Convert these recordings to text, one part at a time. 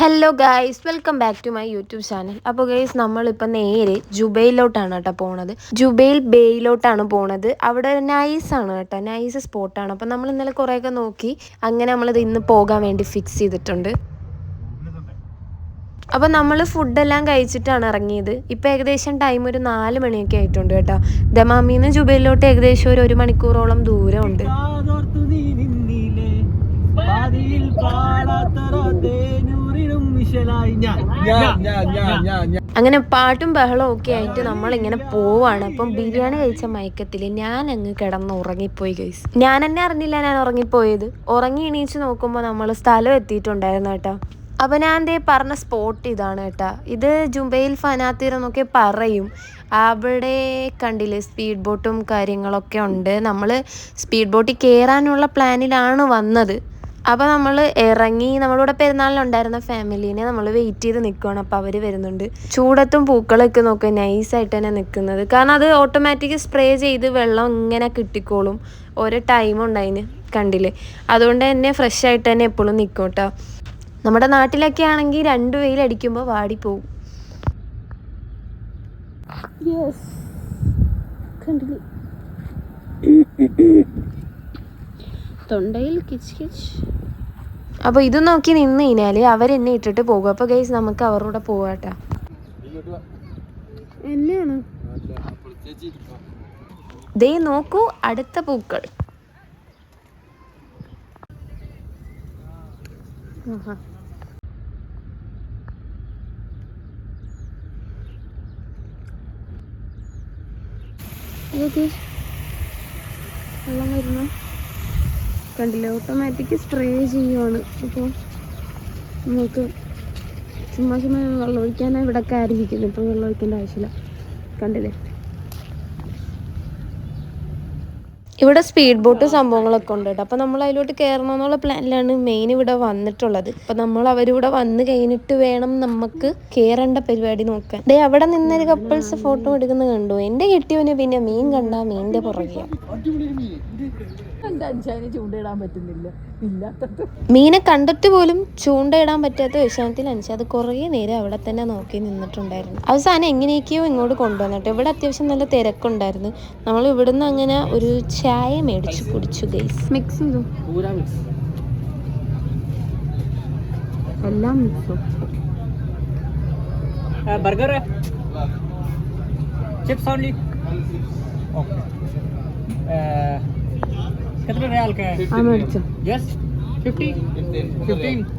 Hello guys welcome back to my YouTube channel അപ്പോൾ guys നമ്മളിപ്പോൾ നേരെ ജുബൈയിലോട്ടാണ് കേട്ടോ പോണത്. ജുബൈൽ ബേയിലോട്ടാണ് പോണത്. അവിടെ നൈസാണ് കേട്ടോ. നൈസ് സ്പോട്ടാണ് അപ്പോൾ നമ്മൾ ഇന്നലെ കുറേയൊക്കെ നോക്കി. അങ്ങനെ നമ്മളിത് ഇന്ന് പോകാൻ വേണ്ടി ഫിക്സ് ചെയ്തിട്ടുണ്ട്. അപ്പോൾ നമ്മൾ ഫുഡെല്ലാം കഴിച്ചിട്ടാണ് ഇറങ്ങിയത്. ഇപ്പോൾ ഏകദേശം ടൈം ഒരു നാല് മണിയൊക്കെ ആയിട്ടുണ്ട് കേട്ടോ. ദമാമിന്ന് ജുബൈയിലോട്ട് ഏകദേശം ഒരു ഒരു മണിക്കൂറോളം ദൂരമുണ്ട്. പാതിയിൽ നീ നിന്നില്ലേ? ഞാൻ. അങ്ങനെ പാട്ടും ബഹളവും ഒക്കെ ആയിട്ട് നമ്മൾ ഇങ്ങനെ പോവാണ്. അപ്പം ബിരിയാണി കഴിച്ച മയക്കത്തിൽ ഞാൻ അങ്ങ് കിടന്ന് ഉറങ്ങിപ്പോയി ഗൈസ് ഞാൻ എന്നെ അറിഞ്ഞില്ല ഞാൻ ഉറങ്ങിപ്പോയത്. ഉറങ്ങി എണീച്ച് നോക്കുമ്പോൾ നമ്മൾ സ്ഥലം എത്തിയിട്ടുണ്ടായിരുന്നു കേട്ടോ. അപ്പൊ ഞാൻ ദേ പറഞ്ഞ സ്പോട്ട് ഇതാണ് കേട്ടാ. ഇത് ജുംബയിൽ ഫനാത്തിർ എന്നൊക്കെ പറയും. അവിടെ കണ്ടില്ലേ സ്പീഡ് ബോട്ടും കാര്യങ്ങളൊക്കെ ഉണ്ട്. നമ്മൾ സ്പീഡ് ബോട്ടിൽ കയറാനുള്ള പ്ലാനിലാണ് വന്നത്. അപ്പോൾ നമ്മൾ ഇറങ്ങി നമ്മളിവിടെ പെരുന്നാളിലുണ്ടായിരുന്ന ഫാമിലീനെ നമ്മൾ വെയിറ്റ് ചെയ്ത് നിൽക്കുകയാണ് അപ്പോൾ അവർ വരുന്നുണ്ട്. ചൂടത്തും പൂക്കളൊക്കെ നോക്കുക നൈസായിട്ട് തന്നെ നിൽക്കുന്നത് കാരണം അത് ഓട്ടോമാറ്റിക് സ്പ്രേ ചെയ്ത് വെള്ളം ഇങ്ങനെ കിട്ടിക്കോളും. ഓരോ ടൈം ഉണ്ടായിന് കണ്ടില്ലേ? അതുകൊണ്ട് തന്നെ ഫ്രഷ് ആയിട്ട് തന്നെ എപ്പോഴും നിൽക്കും കേട്ടോ നമ്മുടെ നാട്ടിലൊക്കെ ആണെങ്കിൽ രണ്ട് വെയിലടിക്കുമ്പോൾ വാടിപ്പോവും കണ്ടില്ലേ? തൊണ്ടയിൽ കിച്ച് കിച്ച്. അപ്പോൾ ഇത് നോക്കി നിന്ന് കഴിഞ്ഞാൽ അവരെന്നെ ഇട്ടിട്ട് പോകും. അപ്പോൾ ഗൈസ് നമുക്ക് അവരുടെ പോവാട്ടാ. എന്നെയാണ്. ദേ നോക്കൂ അടുത്ത പൂക്കൾ. ഇതൊക്കെ വെള്ളം വരുന്നു? കണ്ടില്ലേ? ഓട്ടോമാറ്റിക് സ്പ്രേ ചെയ്യുവാണ്. അപ്പോൾ നമുക്ക് ചുമ്മാ ചുമ്മാ വെള്ളം ഒഴിക്കാനാണ് ഇവിടെ ഒക്കെ ആയിരിക്കുന്നത് ഇപ്പോൾ വെള്ളം ഒഴിക്കേണ്ട ആവശ്യമില്ല. കണ്ടില്ലേ? ഇവിടെ സ്പീഡ് ബോട്ട് സംഭവങ്ങളൊക്കെ ഉണ്ട് കേട്ടോ. അപ്പോൾ നമ്മൾ അതിലോട്ട് കയറണം എന്നുള്ള പ്ലാനിലാണ് മെയിൻ ഇവിടെ വന്നിട്ടുള്ളത്. അപ്പോൾ നമ്മൾ അവരിവിടെ വന്ന് കഴിഞ്ഞിട്ട് വേണം നമുക്ക് കയറേണ്ട പരിപാടി നോക്കാൻ. ദേ അവിടെ നിന്നൊരു കപ്പിൾസ് ഫോട്ടോ എടുക്കുന്നത് കണ്ടു. എന്റെ കിട്ടിയവന് പിന്നെ മീൻ കണ്ട മീനിന്റെ പുറകെ പറ്റുന്നില്ല മീനെ കണ്ടിട്ട് പോലും ചൂണ്ടയിടാൻ പറ്റാത്ത വിഷമത്തിൽ അത് കുറേ നേരം അവിടെ തന്നെ നോക്കി നിന്നിട്ടുണ്ടായിരുന്നു. അവസാനം എങ്ങനെയൊക്കെയോ ഇങ്ങോട്ട് കൊണ്ടുവന്നിട്ട്. ഇവിടെ അത്യാവശ്യം നല്ല തിരക്കുണ്ടായിരുന്നു. നമ്മൾ ഇവിടുന്ന് അങ്ങനെ ഒരു ചായ മേടിച്ചു കുടിച്ചു ഗൈസ് മിക്സ് ചെയ്തു പൂരാ മിക്സ് എല്ലാം മിക്സോ ബർഗർ चिप्स ओनली ओके कितने रियाल का है ആ മേടിച്ചോ यस 50 15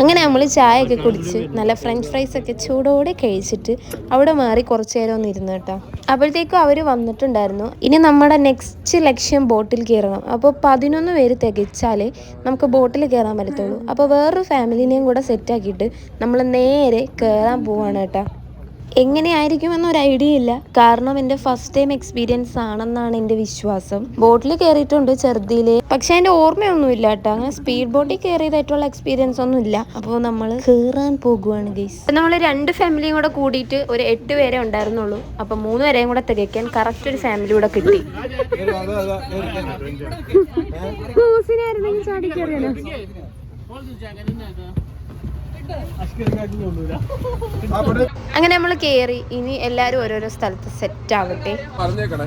അങ്ങനെ നമ്മൾ ചായയൊക്കെ കുടിച്ച് നല്ല ഫ്രഞ്ച് ഫ്രൈസ് ഒക്കെ ചൂടോടെ കഴിച്ചിട്ട് അവിടെ മാറി കുറച്ചു നേരം ഒന്ന് ഇരുന്നു കേട്ടോ. അപ്പോഴത്തേക്കും അവർ വന്നിട്ടുണ്ടായിരുന്നു. ഇനി നമ്മുടെ നെക്സ്റ്റ് ലക്ഷ്യം ബോട്ടിൽ കയറണം. അപ്പോൾ പതിനൊന്ന് പേര് തികച്ചാലേ നമുക്ക് ബോട്ടിൽ കയറാൻ പറ്റത്തുള്ളൂ. അപ്പോൾ വേറൊരു ഫാമിലിനെയും കൂടെ സെറ്റാക്കിയിട്ട് നമ്മൾ നേരെ കയറാൻ പോവാണ് കേട്ടോ. എങ്ങനെയായിരിക്കുമെന്ന് ഒരു ഐഡിയ ഇല്ല. കാരണം എന്റെ ഫസ്റ്റ് ടൈം എക്സ്പീരിയൻസ് ആണെന്നാണ് എന്റെ വിശ്വാസം. ബോട്ടിൽ കയറിയിട്ടുണ്ട് ചെറുതിയിൽ പക്ഷെ എന്റെ ഓർമ്മയൊന്നുമില്ല കേട്ടോ. അങ്ങനെ സ്പീഡ് ബോട്ടിൽ കയറിയതായിട്ടുള്ള എക്സ്പീരിയൻസ് ഒന്നും ഇല്ല. അപ്പോൾ നമ്മൾ കയറാൻ പോകുവാണ് ഗൈസ് നമ്മൾ രണ്ട് ഫാമിലിയും കൂടെ കൂടിയിട്ട് ഒരു എട്ട് പേരെ ഉണ്ടായിരുന്നുള്ളൂ. അപ്പോൾ മൂന്ന് പേരെയും കൂടെ തികയ്ക്കാൻ കറക്റ്റ് ഒരു ഫാമിലി കൂടെ കിട്ടി. ചാടി കയറിയാലോ അങ്ങനെ നമ്മൾ കേറി. ഇനി എല്ലാരും ഓരോരോ സ്ഥലത്ത് സെറ്റ് ആവട്ടെ. പറഞ്ഞേക്കണേ.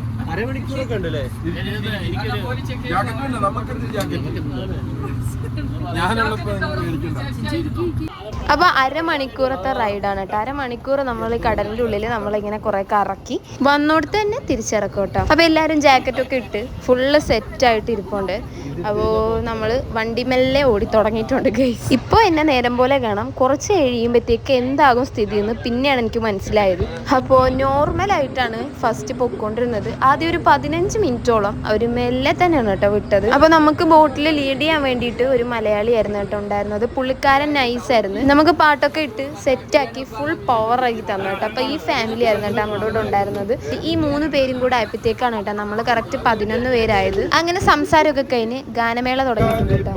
അരമണിക്കൂറൊക്കെ ഉണ്ടല്ലേ ജാക്കറ്റ് ഉണ്ട് നമുക്കൊരു ജാക്കറ്റ് ഞാനുള്ളപ്പോ മേടിക്കണ്ട അപ്പൊ അരമണിക്കൂറത്തെ റൈഡാണ് കേട്ടോ. അരമണിക്കൂർ നമ്മൾ കടലിന്റെ ഉള്ളിൽ നമ്മളിങ്ങനെ കുറെ കറക്കി വന്നോടത്ത് തന്നെ തിരിച്ചിറക്കും കേട്ടോ. അപ്പൊ എല്ലാരും ജാക്കറ്റ് ഒക്കെ ഇട്ട് ഫുള്ള് സെറ്റ് ആയിട്ട് ഇരിപ്പുണ്ട്. അപ്പോൾ നമ്മൾ വണ്ടി മെല്ലെ ഓടി തുടങ്ങിയിട്ടുണ്ട് ഗൈസ് ഇപ്പോൾ എന്നെ നേരം പോലെ കാണാം. കുറച്ച് കഴിയുമ്പോഴത്തേക്ക് എന്താകും സ്ഥിതി എന്ന് പിന്നെയാണ് എനിക്ക് മനസ്സിലായത്. അപ്പോൾ നോർമലായിട്ടാണ് ഫസ്റ്റ് പൊക്കൊണ്ടിരുന്നത് ആദ്യം ഒരു പതിനഞ്ച് മിനിറ്റോളം അവർ മെല്ലെ തന്നെയാണ് കേട്ടോ വിട്ടത്. അപ്പോൾ നമുക്ക് ബോട്ടിൽ ലീഡ് ചെയ്യാൻ വേണ്ടിയിട്ട് ഒരു മലയാളിയായിരുന്നു കേട്ടോ ഉണ്ടായിരുന്നത്. പുള്ളിക്കാരൻ നൈസ് ആയിരുന്നു. നമുക്ക് പാട്ടൊക്കെ ഇട്ട് സെറ്റാക്കി ഫുൾ പവർ ആക്കി തന്നു കേട്ടോ. അപ്പോൾ ഈ ഫാമിലി ആയിരുന്നു കേട്ടോ കൂടെ ഉണ്ടായിരുന്നത്. ഈ മൂന്ന് പേരും കൂടെ ആയപ്പോഴത്തേക്കാണ് കേട്ടോ നമ്മൾ കറക്റ്റ് പതിനൊന്ന് പേരായത്. അങ്ങനെ സംസാരമൊക്കെ കഴിഞ്ഞ് ഗാനമേള തുടങ്ങിയിട്ടുണ്ട് കേട്ടോ.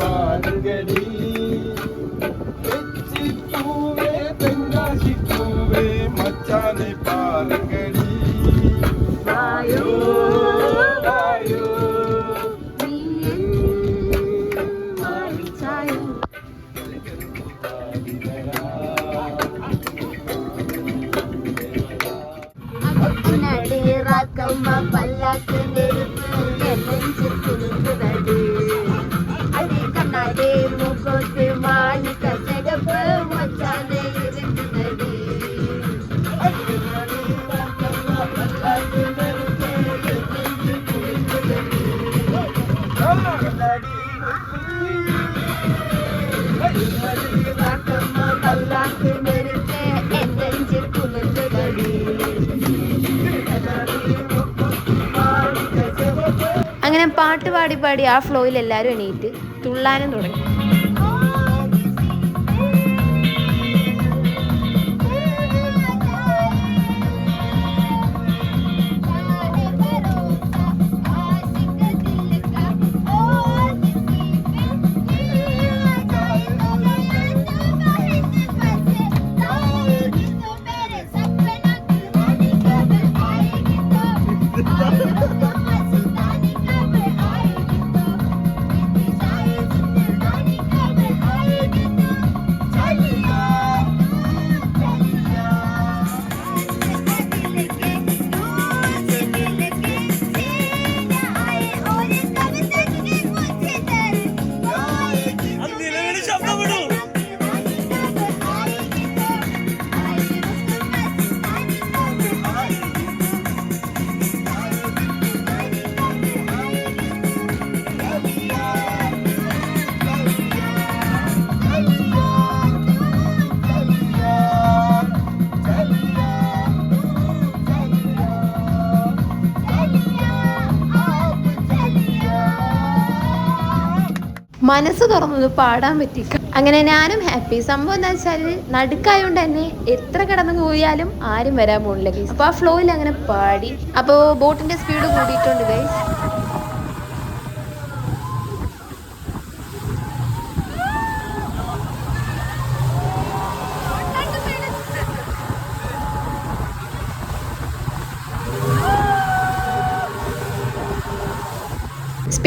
പാട്ട് പാടി പാടി ആ ഫ്ലോയിൽ എല്ലാവരും എണീറ്റ് തുള്ളാനും തുടങ്ങി. മനസ്സ് തുറന്നത് പാടാൻ പറ്റി അങ്ങനെ ഞാനും ഹാപ്പി സംഭവം എന്താ വെച്ചാൽ നടുക്കായോണ്ട് തന്നെ എത്ര കിടന്നു പോയാലും ആരും വരാൻ പോണില്ല അപ്പൊ ആ ഫ്ലോയിൽ അങ്ങനെ പാടി. അപ്പോ ബോട്ടിന്റെ സ്പീഡ് കൂടിയിട്ടുണ്ട് ഗൈസ്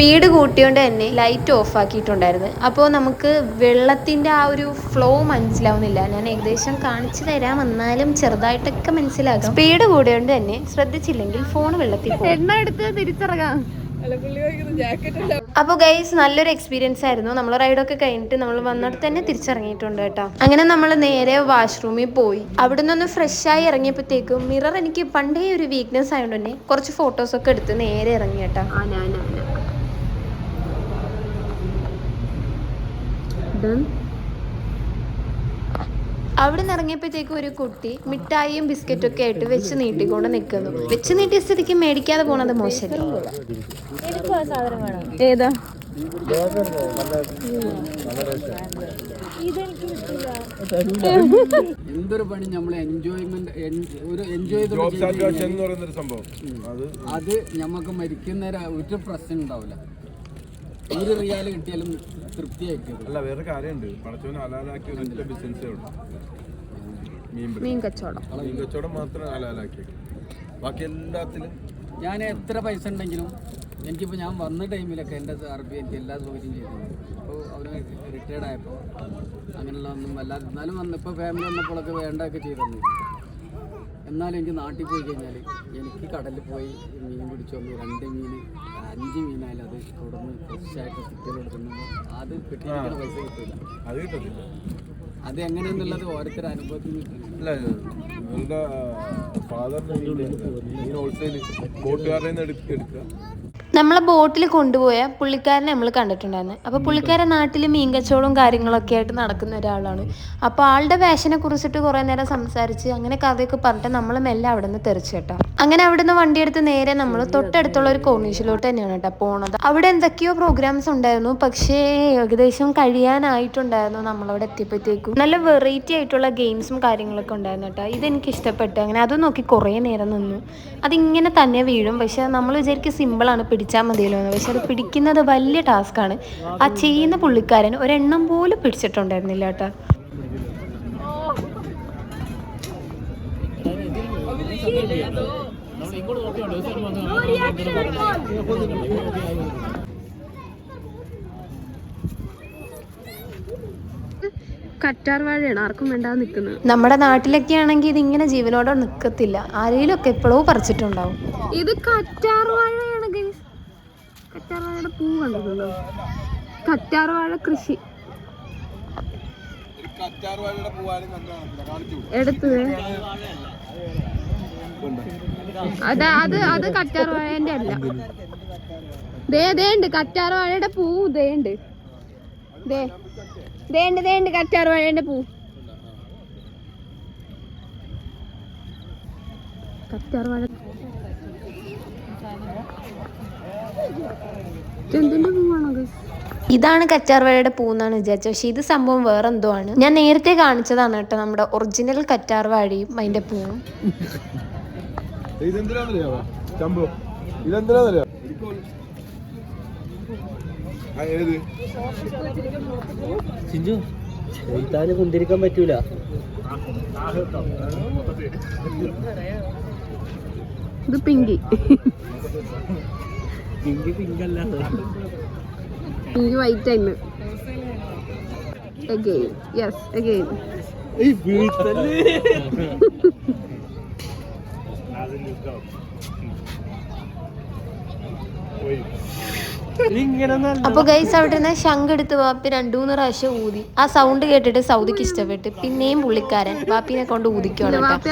സ്പീഡ് കൂട്ടിയോണ്ട് തന്നെ ലൈറ്റ് ഓഫ് ആക്കിയിട്ടുണ്ടായിരുന്നു അപ്പോൾ നമുക്ക് വെള്ളത്തിന്റെ ആ ഒരു ഫ്ലോ മനസ്സിലാവുന്നില്ല. ഞാൻ ഏകദേശം കാണിച്ചു തരാം. എന്നാലും ചെറുതായിട്ടൊക്കെ മനസ്സിലാകും. സ്പീഡ് കൂടിയോണ്ട് തന്നെ ശ്രദ്ധിച്ചില്ലെങ്കിൽ ഫോൺ വെള്ളത്തിൽ എണ്ണ എടുത്ത് തിരിച്ചിറങ്ങാം. അപ്പോൾ ഗൈസ് നല്ലൊരു എക്സ്പീരിയൻസ് ആയിരുന്നു. നമ്മൾ റൈഡൊക്കെ കഴിഞ്ഞിട്ട് നമ്മൾ വന്നിടത്ത് തന്നെ തിരിച്ചിറങ്ങിയിട്ടുണ്ട് കേട്ടോ. അങ്ങനെ നമ്മൾ നേരെ വാഷ്റൂമിൽ പോയി. അവിടെ നിന്ന് ഫ്രഷ് ആയി ഇറങ്ങിയപ്പോഴത്തേക്കും മിറർ എനിക്ക് പണ്ടേ ഒരു വീക്ക്നെസ് ആയതുകൊണ്ട് തന്നെ കുറച്ച് ഫോട്ടോസ് ഒക്കെ എടുത്ത് നേരെ ഇറങ്ങി കേട്ടോ. അവിടെ നിറങ്ങിയപ്പോഴത്തേക്കും ഒരു കുട്ടി മിഠായിയും ബിസ്ക്കറ്റും ഒക്കെ ആയിട്ട് വെച്ച് നീട്ടിക്കൊണ്ട് നിൽക്കുന്നു. വെച്ച് നീട്ടിയ സ്ഥിതിക്ക് മേടിക്കാതെ പോണത് മോശമല്ലേ ഏതാ? എന്തൊരു പണി നമ്മൾ എൻജോയ്മെന്റ് ഒരു എൻജോയ് എന്ന് പറയുന്ന ഒരു സംഭവം. അത് അത് നമുക്ക് മരിക്കുന്നേര ഒരു പ്രശ്നം ഉണ്ടാവില്ല. ഒരു റിയാൽ കിട്ടിയാലും അല്ല വേറെ കാര്യമുണ്ട്. ഒരൊറ്റ ബിസിനസ്സേ ഉള്ളൂ. മീൻ പിടി. കച്ചവടം. മീൻ കച്ചവടം മാത്രം ബാക്കി എല്ലാത്തിലും ഞാൻ എത്ര പൈസ ഉണ്ടെങ്കിലും എനിക്കിപ്പോൾ ഞാൻ വന്ന ടൈമിലൊക്കെ എന്റെ അറബി എനിക്ക് എല്ലാ സൗകര്യം ചെയ്തിരുന്നു അപ്പോൾ അവന് റിട്ടയർഡ് ആയപ്പോൾ അങ്ങനെയുള്ള ഒന്നും വല്ലാതെ എന്നാലും വന്നപ്പോൾ ഫാമിലി വന്നപ്പോഴൊക്കെ വേണ്ടതൊക്കെ ചെയ്തു എന്നാലും എനിക്ക് നാട്ടിൽ പോയി കഴിഞ്ഞാൽ എനിക്ക് കടലിൽ പോയി മീൻ പിടിച്ചു വന്നു. രണ്ട് മീൻ അഞ്ച് മീനായാലും അത് തുടർന്ന് ഫ്രഷായിട്ട് കുട്ടികൾ കൊടുക്കുമ്പോൾ അത് കിട്ടിയിട്ട് പൈസ കിട്ടില്ല അത് കിട്ടില്ല അത് എങ്ങനെയെന്നുള്ളത് ഓരോരുത്തർ അനുഭവത്തിൽ ഇവരുടെ ഫാദറിന്റെ ഹോൾസെയിൽ നിന്ന് എടുക്കുക. നമ്മളെ ബോട്ടിൽ കൊണ്ടുപോയ പുള്ളിക്കാരനെ നമ്മൾ കണ്ടിട്ടുണ്ടായിരുന്നു. അപ്പോൾ പുള്ളിക്കാരൻ നാട്ടിൽ മീൻ കച്ചവടവും കാര്യങ്ങളൊക്കെ ആയിട്ട് നടക്കുന്ന ഒരാളാണ്. അപ്പോൾ ആളുടെ വേഷനെ കുറിച്ചിട്ട് കുറേ നേരം സംസാരിച്ച് അങ്ങനെ കഥയൊക്കെ പറഞ്ഞിട്ട് നമ്മൾ മെല്ലെ അവിടെ നിന്ന് തെറിച്ചു കേട്ടോ. അങ്ങനെ അവിടെ നിന്ന് വണ്ടിയെടുത്ത് നേരെ നമ്മൾ തൊട്ടടുത്തുള്ള ഒരു കോർണീഷിലോട്ട് തന്നെയാണ് കേട്ടോ പോണത്. അവിടെ എന്തൊക്കെയോ പ്രോഗ്രാംസ് ഉണ്ടായിരുന്നു. പക്ഷേ ഏകദേശം കഴിയാനായിട്ടുണ്ടായിരുന്നു നമ്മളവിടെ എത്തിയപ്പോഴത്തേക്കും. നല്ല വെറൈറ്റി ആയിട്ടുള്ള ഗെയിംസും കാര്യങ്ങളൊക്കെ ഉണ്ടായിരുന്നു കേട്ടോ. ഇതെനിക്ക് ഇഷ്ടപ്പെട്ടു. അങ്ങനെ അത് നോക്കി കുറേ നേരം നിന്നു. അതിങ്ങനെ തന്നെ വീഴും. പക്ഷെ നമ്മൾ വിചാരിക്കും സിമ്പിളാണ് പിടിച്ചാൽ മതിയല്ലോ എന്ന്. പക്ഷെ അത് പിടിക്കുന്നത് വലിയ ടാസ്ക്കാണ്. ആ ചെയ്യുന്ന പുള്ളിക്കാരൻ ഒരെണ്ണം പോലും പിടിച്ചിട്ടുണ്ടായിരുന്നില്ല കേട്ടോ. ആർക്കും വേണ്ടാതെ നിൽക്കുന്നത്. നമ്മുടെ നാട്ടിലൊക്കെ ആണെങ്കിൽ ഇത് ഇങ്ങനെ ജീവനോടെ നിൽക്കത്തില്ല. ആരെങ്കിലും ഒക്കെ എപ്പോഴോ പറിച്ചിട്ടുണ്ടാവും. ഇത് കറ്റാർ കറ്റാർ വാഴയുടെ പൂ കണ്ടിട്ടുണ്ടോ കറ്റാർ വാഴ കൃഷി എടുത്തത്. അത് അത് അത് കറ്റാർ വാഴന്റെ അല്ല. ദേ ദേ ഉണ്ട് കറ്റാർ വാഴയുടെ പൂ. ദേ ഉണ്ട്. ദേ കറ്റാർ വാഴേന്റെ പൂ. കറ്റാർ വാഴ ഇതാണ് കറ്റാർവാഴയുടെ പൂന്നാണ് വിചാരിച്ചത്. പക്ഷെ ഇത് സംഭവം വേറെ എന്തോ ആണ് ഞാൻ നേരത്തെ കാണിച്ചതാണ് കേട്ടോ നമ്മുടെ ഒറിജിനൽ കറ്റാർവാഴയും അതിന്റെ പൂവും. ചിഞ്ചു കുന്തിരിക്കാൻ പറ്റൂല. ഇത് പിങ്കി. പിങ്ക് പിങ്ക് അല്ല. പിങ്ക് വൈറ്റ് ആയിരുന്നു അപ്പൊ ഗൈസ് അവിടെ നിന്ന് ശംഖ് എടുത്ത് വാപ്പി രണ്ടു മൂന്ന് പ്രാവശ്യം ഊതി. ആ സൗണ്ട് കേട്ടിട്ട് സൗദിക്ക് ഇഷ്ടപ്പെട്ട്. പിന്നെയും പുള്ളിക്കാരൻ വാപ്പിനെ കൊണ്ട്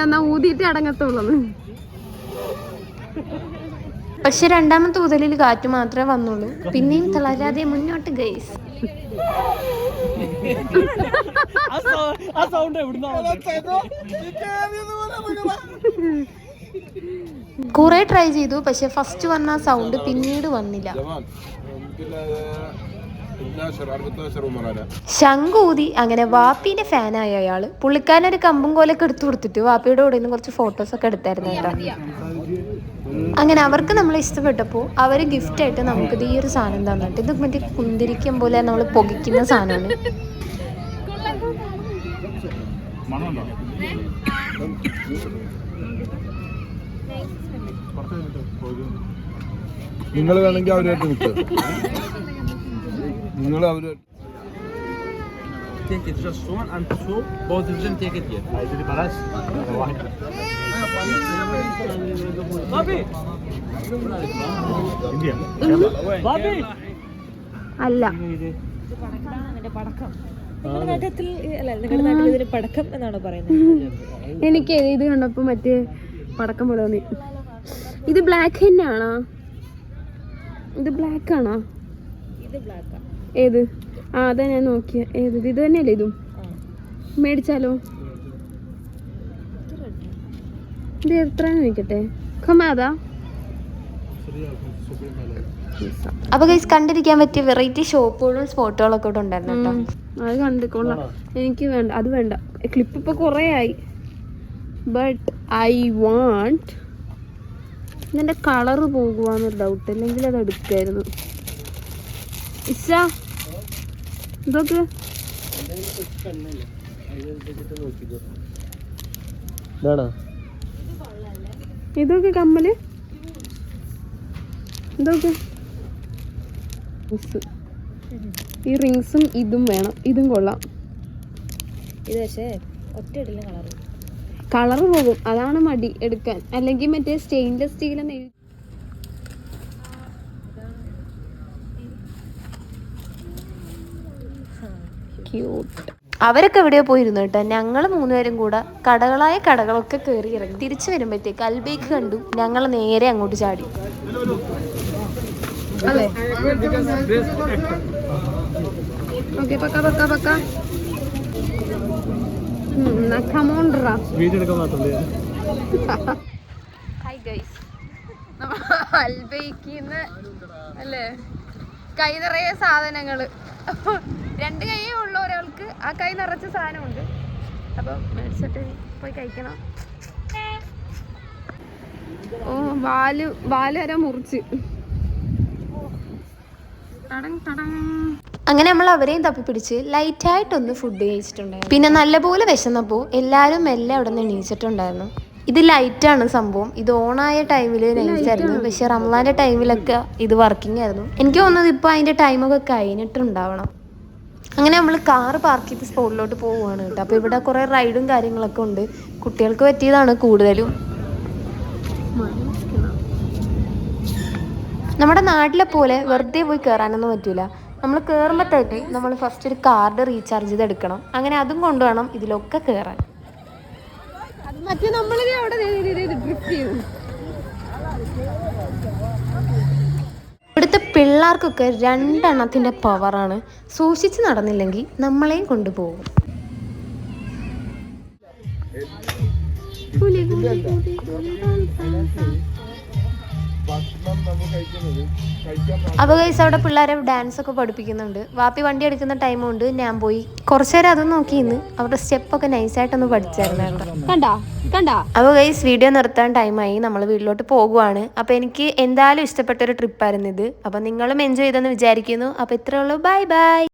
എന്നാ ഊതിയിട്ട് അടങ്ങത്തുള്ളത് പക്ഷെ രണ്ടാമത്തെ ഊതലിൽ കാറ്റ് മാത്രമേ വന്നുള്ളൂ. പിന്നെയും തളരാതെ മുന്നോട്ട് ഗൈസ് കുറെ ട്രൈ ചെയ്തു പക്ഷെ ഫസ്റ്റ് വന്ന സൗണ്ട് പിന്നീട് വന്നില്ല. ശങ്കൂതി 12 14 ഉമറാല ശംഖ് ഊതി അങ്ങനെ വാപ്പീന്റെ ഫാനായ അയാൾ. പുള്ളിക്കാരൻ ഒരു കമ്പും കോലൊക്കെ എടുത്തു കൊടുത്തിട്ട് വാപ്പിയുടെ കൂടെ നിന്ന് കുറച്ച് ഫോട്ടോസ് ഒക്കെ എടുത്തായിരുന്നു കേട്ടോ. അങ്ങനെ അവർക്ക് നമ്മൾ ഇഷ്ടപ്പെട്ടപ്പോൾ അവർ ഗിഫ്റ്റ് ആയിട്ട് നമുക്ക് ഈ ഒരു സാധനം തന്നിട്ട് ഇത് മറ്റേ കുന്തിരിക്കം പോലെ നമ്മൾ പുകയ്ക്കുന്ന സാധനമാണ്. നിങ്ങൾ വേണമെങ്കിൽ അവരുമായിട്ട് നിൽക്കുക നിങ്ങൾ അവർ Take it just one and two. Both of them take it here. അല്ല. പടക്കം എന്നാണ് പറയുന്നത്? എനിക്ക് ഇത് കണ്ടപ്പോ മറ്റേ പടക്കം പോലെ തോന്നി. ഇത് ബ്ലാക്ക് തന്നെയാണോ? ഇത് ബ്ലാക്ക് ആണോ? ഇത് ബ്ലാക്കാ ഏത്? ആ അതാ ഞാൻ നോക്കിയ. ഏത്? ഇത് തന്നെയല്ലേ ഇതും? മേടിച്ചാലോ? ഇത് എത്രയാന്ന് നിൽക്കട്ടെ കമാതാ അപ്പൊ ഗൈസ് കണ്ടിരിക്കാൻ പറ്റിയ വെറൈറ്റി ഷോപ്പുകളും സ്പോട്ടുകളൊക്കെ ഇവിടെ ഉണ്ടായിരുന്നു കേട്ടോ. അത് കണ്ടിക്കൊള്ളാം എനിക്ക് വേണ്ട അത് വേണ്ട. ക്ലിപ്പ് ഇപ്പൊ കുറേ ആയി ബട്ട് ഐ വാണ്ട് ഇതിന്റെ കളറ് പോകുവാന്നൊരു ഡൗട്ട് അല്ലെങ്കിൽ അത് എടുക്കായിരുന്നു. ഇഷ ഇതൊക്കെ. ഇതാണോ? ഇതൊക്കെ കമ്മൽ. ഇതൊക്കെ. ഈ റിങ്സും ഇതും വേണം. ഇതും കൊള്ളാം. ഇത് പക്ഷേ ഒറ്റ ഇടലും കളറ് കളറ് പോകും. അതാണ് മടി എടുക്കാൻ. അല്ലെങ്കിൽ മറ്റേ സ്റ്റെയിൻലെസ് സ്റ്റീൽ എന്ന് എഴുതി ക്യൂട്ട് അവരൊക്കെ എവിടെയോ പോയിരുന്നു കേട്ടോ. ഞങ്ങൾ മൂന്നുപേരും കൂടെ കടകളായ കടകളൊക്കെ കയറി ഇറങ്ങി. തിരിച്ചു വരുമ്പോഴത്തേക്ക് അൽബേക്ക് കണ്ടു ഞങ്ങൾ നേരെ അങ്ങോട്ട് ചാടി. അതെ ഓക്കെ പക്ക പക്ക പക്ക. കമോണ്ടറാ വീഡിയോ എടുക്കാൻ മാത്രമല്ലേ ഹായ് ഗൈസ് അൽബൈക്കിന്ന് അല്ലേ? കൈ നിറയെ രണ്ട് കൈയേ ഉള്ളൂ ഒരാൾക്ക്. ആ കൈ നിറച്ച സാധനമുണ്ട്. അപ്പോൾ മേടിച്ചിട്ട് പോയി കഴിക്കണം. ഓ വാൽ വാൽ വരെ മുറിച്ച് അങ്ങനെ നമ്മൾ അവരെയും തപ്പിപ്പിടിച്ച് ലൈറ്റായിട്ടൊന്ന് ഫുഡ് കഴിച്ചിട്ടുണ്ടായിരുന്നു. പിന്നെ നല്ലപോലെ വിശന്നപ്പോൾ എല്ലാവരും മെല്ലെ അവിടെ നിന്ന് എണീച്ചിട്ടുണ്ടായിരുന്നു. ഇത് ആണ് സംഭവം. ഇത് ഓൺ ഓണായ ടൈമിൽ നൈസായിരുന്നു പക്ഷെ റംലാന്റെ ടൈമിലൊക്കെ ഇത് വർക്കിംഗ് ആയിരുന്നു. എനിക്ക് തോന്നുന്നത് ഇപ്പോൾ അതിന്റെ ടൈമൊക്കെ കഴിഞ്ഞിട്ടുണ്ടാവണം. അങ്ങനെ നമ്മൾ കാർ പാർക്ക് ചെയ്ത് സ്പോട്ടിലോട്ട് പോവുകയാണ് കേട്ടോ. അപ്പോൾ ഇവിടെ കുറേ റൈഡും കാര്യങ്ങളൊക്കെ ഉണ്ട്. കുട്ടികൾക്ക് പറ്റിയതാണ് കൂടുതലും. നമ്മുടെ നാട്ടിലെ പോലെ വെറുതെ പോയി കയറാനൊന്നും പറ്റൂല. നമ്മൾ കയറുമ്പോൾ തന്നെ നമ്മൾ ഫസ്റ്റ് ഒരു കാർഡ് റീചാർജ് ചെയ്ത് എടുക്കണം അങ്ങനെ അതും കൊണ്ടുവേണം ഇതിലൊക്കെ കയറാൻ മറ്റേ നമ്മളിത് അവിടെ ഡ്രിഫ്റ്റ് ചെയ്തു ഇവിടെ ഇവിടുത്തെ പിള്ളേർക്കൊക്കെ രണ്ടെണ്ണത്തിന്റെ പവറാണ് സൂക്ഷിച്ച് നടന്നില്ലെങ്കിൽ നമ്മളെയും കൊണ്ടുപോകും അപ്പോൾ ഗൈസ് അവിടെ പിള്ളേരെ ഡാൻസ് ഒക്കെ പഠിപ്പിക്കുന്നുണ്ട്. വാപ്പി വണ്ടി എടുക്കുന്ന ടൈം കൊണ്ട് ഞാൻ പോയി. കുറച്ചു നേരം അതും നോക്കി അവരുടെ സ്റ്റെപ്പ് ഒക്കെ നൈസായിട്ടൊന്ന് പഠിച്ചായിരുന്നു. അപ്പൊ കണ്ടാ? കണ്ടാ? അപ്പോൾ ഗൈസ് വീഡിയോ നിർത്താൻ ടൈമായി നമ്മൾ വീട്ടിലോട്ട് പോകുവാണ്. അപ്പോൾ എനിക്ക് എന്തായാലും ഇഷ്ടപ്പെട്ട ഒരു ട്രിപ്പായിരുന്നു ഇത്. അപ്പോൾ നിങ്ങളും എൻജോയ് ചെയ്തെന്ന് വിചാരിക്കുന്നു. അപ്പോൾ ഇത്രേ ഉള്ളൂ. Bye bye